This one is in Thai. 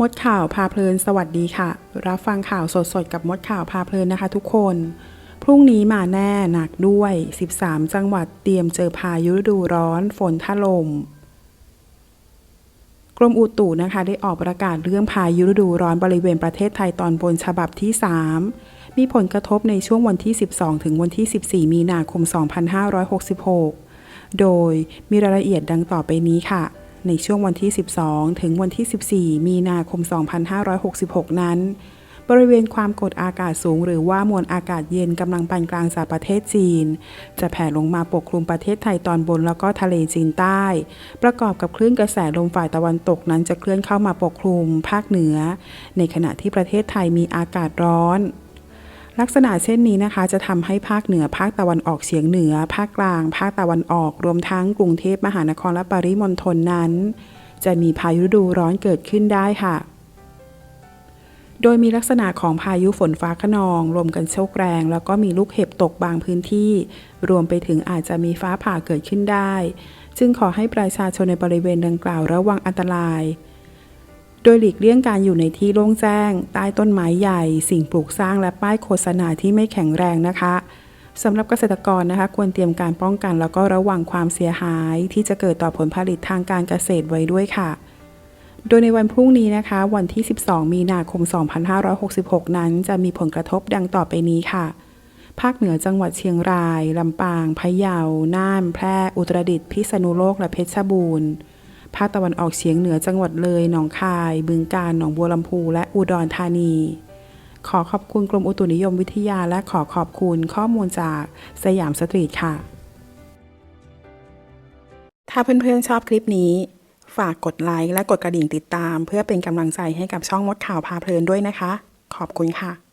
มดข่าวพาเพลินสวัสดีค่ะ รับฟังข่าวสดๆ กับมดข่าวพาเพลินนะคะทุกคน พรุ่งนี้มาแน่หนักด้วย 13 จังหวัดเตรียมเจอพายุฤดูร้อนฝนถล่มกรมอุตุนะคะได้ออกประกาศเรื่องพายุฤดูร้อนบริเวณประเทศไทยตอนบนฉบับที่ 3 มีผลกระทบในช่วงวันที่ 12 ถึงวันที่ 14 มีนาคม 2566 โดยมีรายละเอียดดังต่อไปนี้ค่ะ ในช่วงวันที่ 12 ถึงวันที่ 14 มีนาคม 2566 นั้น บริเวณความกดอากาศสูง หรือว่ามวลอากาศเย็นกำลังปานกลางจากประเทศจีน จะแผ่ลงมาปกคลุมประเทศไทยตอนบนแล้วก็ทะเลจีนใต้ ประกอบกับคลื่นกระแสลมฝ่ายตะวันตกนั้นจะเคลื่อนเข้ามาปกคลุมภาคเหนือ ในขณะที่ประเทศไทยมีอากาศร้อน ลักษณะเช่นนี้นะคะ จะทำให้ภาคเหนือภาคตะวันออกเฉียงเหนือ ภาคกลาง ภาคตะวันออกรวมทั้งกรุงเทพมหานครและปริมณฑลนั้น จะมีพายุฤดูร้อนเกิดขึ้นได้ค่ะ โดยมีลักษณะของพายุฝนฟ้าขนองลมกันโชกแรง แล้วก็มีลูกเห็บตกบางพื้นที่ รวมไปถึงอาจจะมีฟ้าผ่าเกิดขึ้นได้ จึงขอให้ประชาชนในบริเวณดังกล่าวระวังอันตราย โดยหลีกเลี่ยงการอยู่ในที่โล่งแจ้ง ใต้ต้นไม้ใหญ่ สิ่งปลูกสร้างและป้ายโฆษณาที่ไม่แข็งแรงนะคะสำหรับเกษตรกรนะคะ ควรเตรียมการป้องกัน แล้วก็ระวังความเสียหาย ที่จะเกิดต่อผลผลิตทางการเกษตรไว้ด้วยค่ะ โดยในวันพรุ่งนี้นะคะ วันที่ 12 มีนาคม 2566 นั้น จะมีผลกระทบดังต่อไปนี้ค่ะ ภาคเหนือจังหวัดเชียงรายลำปาง พะเยา น่าน แพร่ อุตรดิตถ์ พิษณุโลก และเพชรบูรณ์ ภาคตะวันออกเฉียงเหนือจังหวัดเลย หนองคาย บึงกาฬ หนองบัวลำพู และอุดรธานี ขอขอบคุณกรมอุตุนิยมวิทยา และขอขอบคุณข้อมูลจากสยามสตรีทค่ะ ถ้าเพื่อนๆชอบคลิปนี้ ฝากกดไลค์และกดกระดิ่งติดตาม เพื่อเป็นกำลังใจให้กับช่องมดข่าวพาเพลินด้วยนะคะ ขอบคุณค่ะ